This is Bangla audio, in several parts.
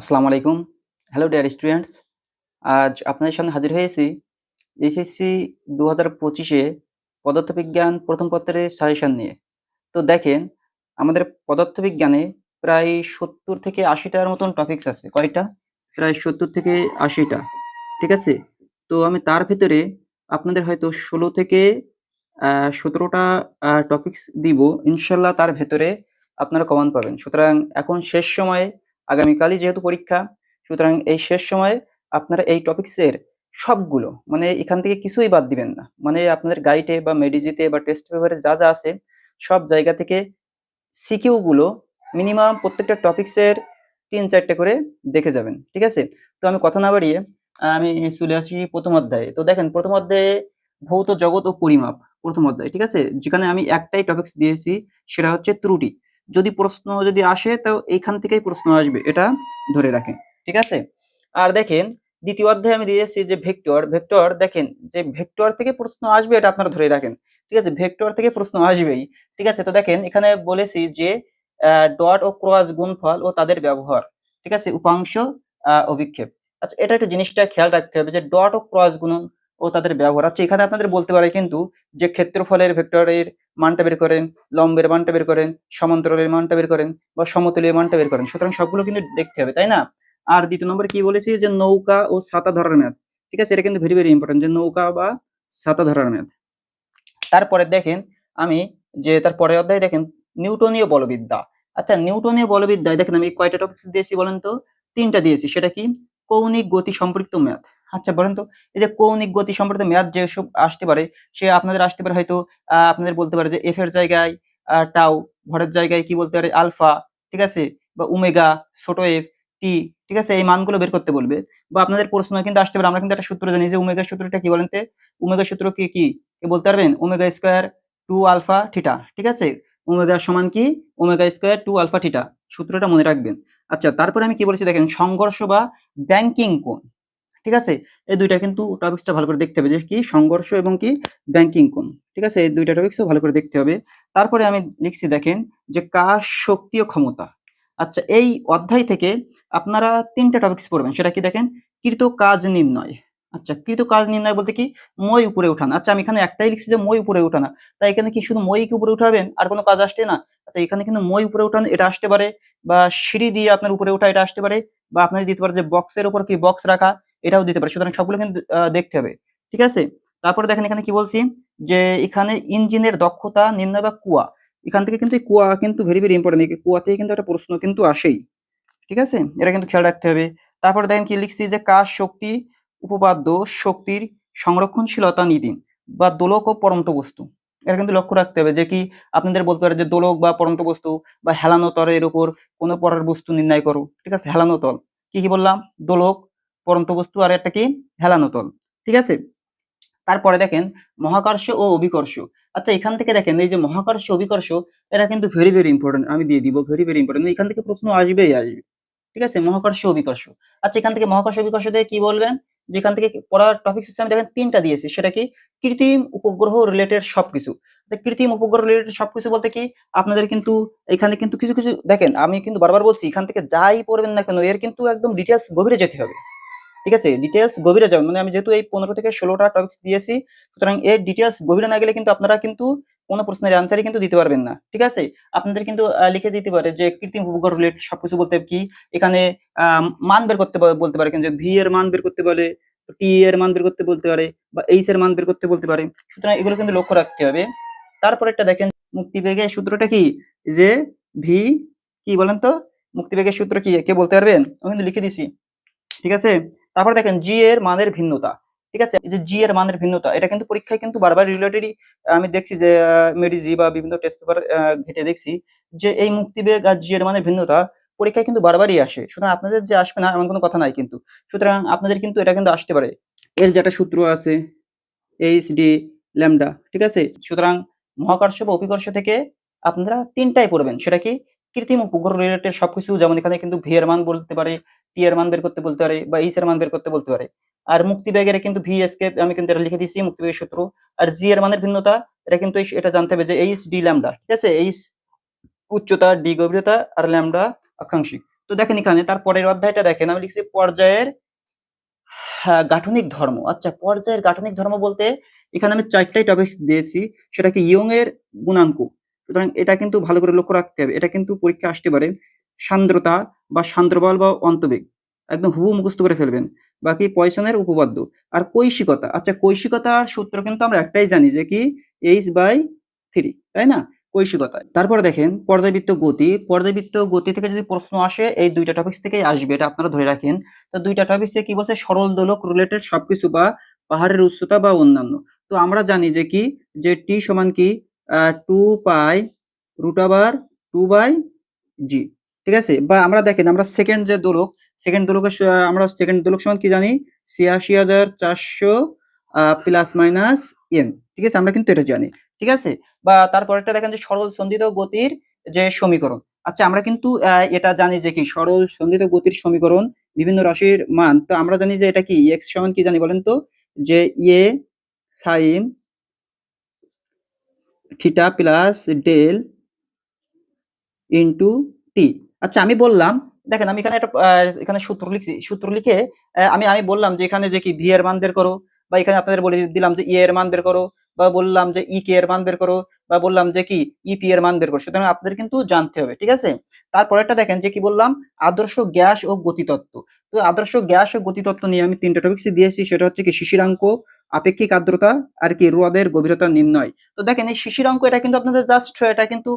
আসসালামু আলাইকুম। হ্যালো ডিয়ার স্টুডেন্টস আজ আপনাদের সামনে হাজির হয়েছি এইচএসসি দু হাজার পঁচিশে পদার্থবিজ্ঞান প্রথম পত্রের সাজেশন নিয়ে। তো দেখেন, আমাদের পদার্থবিজ্ঞানে প্রায় সত্তর থেকে আশিটার মতন টপিকস আছে। কয়টা? প্রায় সত্তর থেকে আশিটা। ঠিক আছে? তো আমি তার ভিতরে আপনাদের হয়তো ষোলো থেকে সতেরোটা টপিকস দিব। ইনশাল্লাহ তার ভেতরে আপনারা কমান পাবেন। সুতরাং এখন শেষ সময়ে আগামীকালই যেহেতু পরীক্ষা, সুতরাং এই শেষ সময়ে আপনারা এই টপিকসের সবগুলো মানে এখান থেকে কিছুই বাদ দিবেন না। মানে আপনাদের গাইডে বা মেডিজিতে বা টেস্ট পেপারে যা যা আছে, সব জায়গা থেকে সিকিউগুলো মিনিমাম প্রত্যেকটা টপিকসের তিন চারটে করে দেখে যাবেন, ঠিক আছে? তো আমি কথা না বাড়িয়ে, আমি চলে আসি প্রথম অধ্যায়ে। তো দেখেন, প্রথম অধ্যায়ে ভৌত জগৎ ও পরিমাপ, প্রথম অধ্যায়, ঠিক আছে? যেখানে আমি একটাই টপিকস দিয়েছি, সেটা হচ্ছে ত্রুটি। যদি প্রশ্ন যদি আসে, তো এইখান থেকেই প্রশ্ন আসবে। এটা ধরে রাখেন, ঠিক আছে? আর দেখেন, দ্বিতীয় অধ্যায়ে আমি দিয়েছি যে ভেক্টর ভেক্টর দেখেন, যে ভেক্টর থেকে প্রশ্ন আসবে এটা আপনারা ধরে রাখেন, ঠিক আছে? ভেক্টর থেকে প্রশ্ন আসবেই, ঠিক আছে? তো দেখেন, এখানে বলেছি যে ডট ও ক্রস গুণফল ও তাদের ব্যবহার, ঠিক আছে? উপাংশ অভিক্ষেপ। আচ্ছা এটা একটু জিনিসটা খেয়াল রাখতে হবে যে ডট ও ক্রস গুণন ও তাদের ব্যবহার আচ্ছা এখানে আপনাদের বলতে পারে কিন্তু যে ক্ষেত্রফলের, ভেক্টরের মানটা বের করেন, লম্বের মানটা বের করেন, সমান্তরালের মানটা বের করেন বা সমতলীয় মানটা বের করেন। সুতরাং সবগুলো কিন্তু দেখতে হবে, তাই না? আর দ্বিতীয় নম্বরে কি বলেছি যে নৌকা ও ছাতা ধরার ম্যাথ ঠিক আছে? এটা কিন্তু ভেরি ভেরি ইম্পর্টেন্ট যে নৌকা বা ছাতা ধরার ম্যাথ তারপরে দেখেন আমি যে তার পরের অধ্যায়ে দেখেন নিউটনীয় বলবিদ্যা। আচ্ছা নিউটনীয় বলবিদ্যায় দেখেন আমি কয়টা টপিক দিয়েছি বলেন তো? তিনটা দিয়েছি। সেটা কি? কৌণিক গতি সম্পর্কিত ম্যাথ আচ্ছা বলেন তো, এই যে কৌণিক গতি সম্পর্কিত ম্যাথ যেসব আসতে পারে, সে আপনাদের আসতে পারে হয়তো আপনাদের বলতে পারে যে এফ এর জায়গায় টাউ ভরের জায়গায় কি বলতে পারে আলফা ঠিক আছে? বা ওমেগা ছোট এফ টি ঠিক আছে? এই মানগুলো বের করতে বলবে। বা আপনাদের প্রশ্ন কিন্তু আসতে পারে, আমরা কিন্তু একটা সূত্র জানি যে ওমেগা সূত্রটা কি বলেন তো? উমেগা সূত্র কি কি? কি বলতে পারবেন? Omega square two alpha theta ঠিক আছে? ওমেগা সমান কি? Omega square two alpha theta সূত্রটা মনে রাখবেন। আচ্ছা তারপরে আমি কি বলেছি দেখেন, সংঘর্ষ বা ব্যাংকিং কোণ। ঠিক আছে? এই দুইটা কিন্তু টপিকসটা ভালো করে দেখতে হবে। যে কি সংঘর্ষ এবং কি ব্যাংকিং কোন ঠিক আছে? এই দুইটা টপিকসও ভালো করে দেখতে হবে। তারপরে আমি লিখছি, দেখেন, যে কাজ শক্তি ও ক্ষমতা। আচ্ছা এই অধ্যায় থেকে আপনারা তিনটা টপিকস পড়বেন। সেটা কি, দেখেন, কৃত কাজ নির্ণয়। আচ্ছা কৃত কাজ নির্ণয় বলতে কি? মই উপরে উঠান। আচ্ছা আমি এখানে একটাই লিখছি যে মই উপরে উঠানা। তাই এখানে কি শুধু মই কি উপরে উঠাবেন? আর কোনো কাজ আসছে না? আচ্ছা এখানে কিন্তু মই উপরে উঠান, এটা আসতে পারে। বা সিঁড়ি দিয়ে আপনার উপরে ওঠা, এটা আসতে পারে। বা আপনার দিতে পারে যে বক্সের উপর কি বক্স রাখা? এটাও দিতে পারে। সুতরাং সবগুলো কিন্তু দেখতে হবে। ঠিক আছে? তারপরে দেখেন এখানে কি বলছি? যে এখানে ইঞ্জিনের দক্ষতা নির্ণয় বা কুয়া। এখান থেকে কিন্তু কুয়া কিন্তু ভেরি ভেরি ইম্পর্টেন্ট কুয়া থেকে কিন্তু একটা প্রশ্ন কিন্তু আসেই। ঠিক আছে? এটা কিন্তু খেয়াল রাখতে হবে। তারপরে দেখেন কি লিখছি যে কাজ শক্তি উপপাদ্য শক্তির সংরক্ষণশীলতা নীতি বা দোলক ও পরন্ত বস্তু। এটা কিন্তু লক্ষ্য রাখতে হবে যে কি আপনাদের বলতে পারে যে দোলক বা পরন্ত বস্তু বা হেলানো তলের উপর কোনো পরের বস্তু নির্ণয় করো। ঠিক আছে? হেলানো তল কি কি বললাম? দোলক পরন্ত বস্তু আর একটা কি? হেলানো তল। ঠিক আছে? তারপরে দেখেন, মহাকর্ষ ও অভিকর্ষ। আচ্ছা এখান থেকে দেখেন, এই যে মহাকর্ষ, অভিকর্ষ, এরা কিন্তু ভেরি ভেরি ইম্পর্টেন্ট আমি দিয়ে দিব ভেরি ভেরি ইম্পর্টেন্ট এখান থেকে প্রশ্ন আসবেই আসবে। ঠিক আছে? মহাকর্ষ, অভিকর্ষ। আচ্ছা এখান থেকে মহাকর্ষ, অভিকর্ষ দিয়ে কি বলবেন? যেখান থেকে পড়ার টপিক সিস্টেম দেখেন, তিনটা দিয়েছি। সেটা কি? কৃত্রিম উপগ্রহ রিলেটেড সবকিছু। আচ্ছা কৃত্রিম উপগ্রহ রিলেটেড সবকিছু বলতে কি? আপনাদের কিন্তু এখানে কিন্তু কিছু কিছু, দেখেন, আমি কিন্তু বারবার বলছি, এখান থেকে যাই পড়বেন না কেন, এর কিন্তু একদম ডিটেলস গভীরে যেতে হবে। ঠিক আছে? ডিটেলস গভীরে যাবেন। মানে আমি যেহেতু এই পনেরো থেকে ষোলোটা টপিক্স দিয়েছি, সুতরাং এর ডিটেলস গভীরে না গেলে কিন্তু আপনারা কিন্তু কোনো প্রশ্নের অ্যান্সারই কিন্তু দিতে পারবেন না। ঠিক আছে? আপনাদের কিন্তু লিখে দিতে পারে যে কৃত্রিম উপগ্রহ রিলেটেড সবকিছু বলতে কি? এখানে মান বের করতে বলতে পারে। কিন্তু ভি এর মান বের করতে বলে টি এর মান বের করতে বলতে পারে, বা এইচ এর মান বের করতে বলতে পারে। সুতরাং এগুলো কিন্তু লক্ষ্য রাখতে হবে। তারপর একটা দেখেন, মুক্তিবেগের সূত্রটা কি? যে ভি কি বলেন তো? মুক্তিবেগের সূত্র কি? কে বলতে পারবেন? আমি কিন্তু লিখে দিছি। ঠিক আছে? তারপর দেখেন জি এর মানের ভিন্নতা, ঠিক আছে? যে জি এর মানের ভিন্নতা, এটা কিন্তু পরীক্ষায় কিন্তু বারবার রিলেটেডই আমি দেখছি যে মেডিজি বা বিভিন্ন টেস্ট পেপার ঘেটে দেখছি যে এই মুক্তিবেগ আর জি এর মানের ভিন্নতা পরীক্ষায় কিন্তু বারবারই আসে। সুতরাং আপনাদের যে আসবে না, এমন কোনো কথা নাই কিন্তু। সুতরাং আপনাদের কিন্তু এটা কিন্তু আসতে পারে। এর যে একটা সূত্র আছে এইচ ডি ল্যামডা ঠিক আছে? সুতরাং মহাকর্ষ বা অভিকর্ষ থেকে আপনারা তিনটাই পড়বেন। সেটা কি? কৃত্রিম উপগ্রহ রিলেটেড সবকিছু যেমন এখানে কিন্তু ভি মান বলতে পারে টি এর মান বের করতে বলতে পারে বা এইচ এর মান বের করতে বলতে পারে। আর মুক্তি ব্যাগের কিন্তু ভি এসকেপ আমি কিন্তু এটা লিখে দিয়েছি মুক্তিবেগের সূত্র। আর জি এর মানের ভিন্নতা এটা কিন্তু এটা জানতে হবে যে এইচ ডি ল্যামডা ঠিক আছে? এইচ উচ্চতা ডি গভীরতা আর ল্যামডা অক্ষাংশিক তো দেখেন এখানে তার পরের অধ্যায়টা দেখেন আমি লিখছি পর্যায়ের হ্যাঁ, গাঠনিক ধর্ম। আচ্ছা পর্যায়ের গাঠনিক ধর্ম বলতে এখানে আমি চারটাই টপিক দিয়েছি সেটা কি ইয়ং এর গুণাঙ্ক সুতরাং এটা কিন্তু ভালো করে লক্ষ্য রাখতে হবে। এটা কিন্তু পরীক্ষা আসতে পারে সান্দ্রতা বা সান্দ্রবল বা অন্তবেগ। একদম হুবু মুখস্থ করে ফেলবেন। বাকি পয়সনের উপপাদ্য। আর কৈশিকতা। আচ্ছা কৈশিকতার সূত্র কিন্তু আমরা একটাই জানি যে কি? এইচ বাই থ্রি তাই না? কৈশিকতা। তারপরে দেখেন পর্যাবৃত্ত গতি। পর্যাবৃত্ত গতি থেকে যদি প্রশ্ন আসে, এই দুইটা টপিক্স থেকেই আসবে, এটা আপনারা ধরে রাখেন। তো দুইটা টপিক্সে কি বলছে? সরল, দোলক রিলেটেড সবকিছু বা পাহাড়ের উচ্চতা বা অন্যান্য। তো আমরা জানি যে কি? যে টি সমান কি? টু পাই রুট আবার টু বাই জি ঠিক আছে? বা আমরা দেখেন, আমরা সেকেন্ড যে দোলক সেকেন্ড দোলকের আমরা সেকেন্ড দোলক সমান কি জানি? ছিয়াশি হাজার চারশো প্লাস মাইনাস এন ঠিক আছে? আমরা কিন্তু এটা জানি, ঠিক আছে? বা তারপরেরটা দেখেন যে সরল সন্ধিত গতির যে সমীকরণ আচ্ছা আমরা কিন্তু এটা জানি যে কি? সরল সন্ধিত গতির সমীকরণ, বিভিন্ন রাশির মান, তো আমরা জানি যে এটা কি? এক্স সমান কি জানি বলেন তো? যে A sine theta plus del into T আচ্ছা আমি বললাম, দেখেন আমি এখানে একটা এখানে সূত্র লিখছি, সূত্র লিখে আমি আমি বললাম যে এখানে যে কি ভি এর মান বের করো, বা এখানে আপনাদের বলে দিলাম যে ই এর মান বের করো, বা বললাম যে ই কে এর মান বের করো, বা বললাম যে কি ইপি এর মান বের করো। সুতরাং আপনাদের কিন্তু জানতে হবে, ঠিক আছে? তারপরেরটা দেখেন, যে কি বললাম, আদর্শ গ্যাস ও গতিতত্ত্ব। তো আদর্শ গ্যাস ও গতিতত্ত্ব নিয়ে আমি তিনটা টপিক্স দিয়েছি, সেটা হচ্ছে কি শিশিরাঙ্ক আপেক্ষিক আর্দ্রতা আর কি হ্রদের গভীরতা নির্ণয়। তো দেখেন এই শিশির অঙ্ক, এটা কিন্তু আপনাদের জাস্ট এটা কিন্তু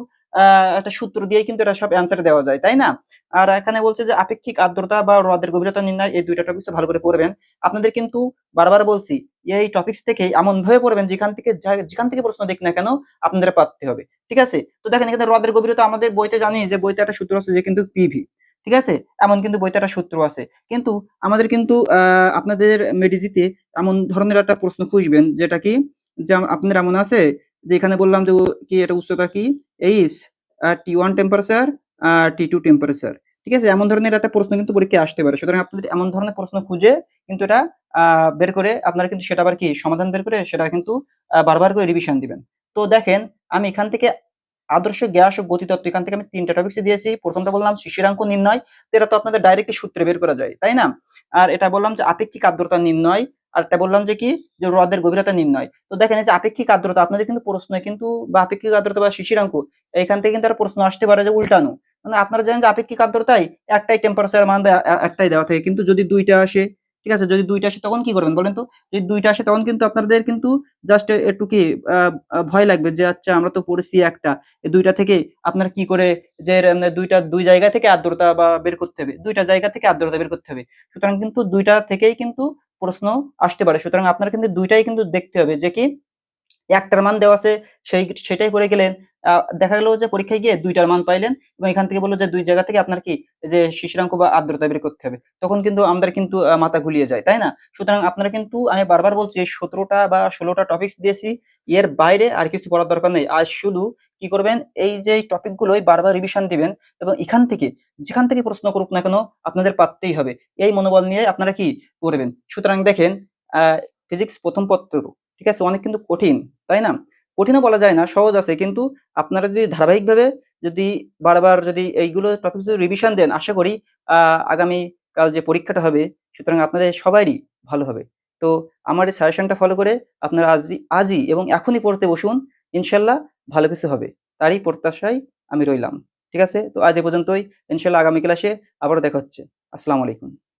একটা সূত্র দিয়ে কিন্তু এটা সব অ্যান্সার দেওয়া যায়, তাই না? আর এখানে বলছে যে আপেক্ষিক আর্দ্রতা বা হ্রদের গভীরতা নির্ণয়, এই দুইটা টপিক্স ভালো করে পড়বেন। আপনাদের কিন্তু বারবার বলছি, এই টপিক্স থেকে এমন ভাবে পড়বেন যেখান থেকে যেখান থেকে প্রশ্ন দিক না কেন, আপনাদের পারতে হবে, ঠিক আছে? তো দেখেন এখানে হ্রদের গভীরতা আমাদের বইতে জানি, যে বইতে একটা সূত্র আছে যে কিন্তু পিভি ঠিক আছে? এমন কিন্তু বইতে একটা সূত্র আছে। কিন্তু আমাদের কিন্তু আপনাদের মেডিজিতে এমন ধরনের একটা প্রশ্ন খুঁজবেন, যেটা কি, যে আপনার এমন আছে, যে এখানে বললাম যে কি এটা উচ্চতা কি? H T one temperature T two temperature ঠিক আছে? এমন ধরনের একটা প্রশ্ন কিন্তু পরীক্ষায় আসতে পারে। সুতরাং আপনাদের এমন ধরনের প্রশ্ন খুঁজে কিন্তু এটা বের করে আপনারা কিন্তু সেটা আবার কি, সমাধান বের করে সেটা কিন্তু বারবার করে রিভিশন দিবেন। তো দেখেন, আমি এখান থেকে আদর্শ গ্যাস ও গতিতত্ত্ব এখান থেকে আমি তিনটা টপিক্স দিয়েছি। প্রথমটা বললাম শিশিরাঙ্ক নির্ণয়, এটা তো আপনাদের ডাইরেক্ট সূত্রে বের করা যায়, তাই না? আর এটা বললাম যে আপেক্ষিক আর্দ্রতা নির্ণয় আর এটা বললাম যে কি? যে হ্রদের গভীরতা নির্ণয়। তো দেখেন যে আপেক্ষিক আর্দ্রতা, আপনাদের কিন্তু প্রশ্ন কিন্তু বা আপেক্ষিক আর্দ্রতা বা শিশিরাঙ্ক এখান থেকে কিন্তু প্রশ্ন আসতে পারে যে উল্টানো। মানে আপনারা জানেন যে আপেক্ষিক আর্দ্রতায় একটাই টেম্পারেচার মান একটাই দেওয়া থাকে। কিন্তু যদি দুইটা আসে, ঠিক আছে? যদি দুইটা আসে তখন কি করবেন বলেন তো? যদি দুইটা আসে তখন কিন্তু আপনাদের কিন্তু জাস্ট একটু কি ভয় লাগবে যে আচ্ছা আমরা তো পড়েছি একটা। দুইটা থেকে আপনার কি করে যে দুইটা, দুই জায়গা থেকে আর্দ্রতা বা বের করতে হবে। দুইটা জায়গা থেকে আর্দ্রতা বের করতে হবে। সুতরাং কিন্তু দুইটা থেকেই কিন্তু প্রশ্ন আসতে পারে। সুতরাং আপনার কিন্তু দুইটাই কিন্তু দেখতে হবে যে কি, একটার মান দেওয়া আছে, সেই, সেটাই করে গেলেন। দেখা গেল যে পরীক্ষায় গিয়ে দুইটার মান পাইলেন এবং এখান থেকে বলল যে দুই জায়গা থেকে আপনার কি যে শিশিরাঙ্ক বা আর্দ্রতা বের করতে হবে। তখন কিন্তু আমাদের কিন্তু মাথা গুলিয়ে যায়, তাই না? সুতরাং আপনারা কিন্তু, আমি বারবার বলছি, এই সতেরোটা বা ষোলোটা টপিক্স দিয়েছি, এর বাইরে আর কিছু পড়ার দরকার নেই। আর শুধু কি করবেন, এই যে টপিক গুলোই বারবার রিভিশন দিবেন এবং এখান থেকে, যেখান থেকে প্রশ্ন করুক না কেন, আপনাদের পারতেই হবে। এই মনোবল নিয়ে আপনারা কি করবেন? সুতরাং দেখেন ফিজিক্স প্রথম পত্র, ঠিক আছে? অনেক কিন্তু কঠিন, তাই না? কঠিনও বলা যায় না, সহজ আছে। কিন্তু আপনারা যদি ধারাবাহিকভাবে যদি বারবার যদি এইগুলো টপিক যদি রিভিশন দেন, আশা করি আগামী কাল যে পরীক্ষাটা হবে, সুতরাং আপনাদের সবারই ভালো হবে। তো আমার এই সাজেশনটা ফলো করে আপনারা আজই আজই এবং এখনই পড়তে বসুন, ইনশাল্লাহ ভালো কিছু হবে। তারই প্রত্যাশায় আমি রইলাম, ঠিক আছে? তো আজ এ পর্যন্তই, ইনশাল্লাহ আগামী ক্লাসে আবারও দেখা হচ্ছে। আসসালামু আলাইকুম।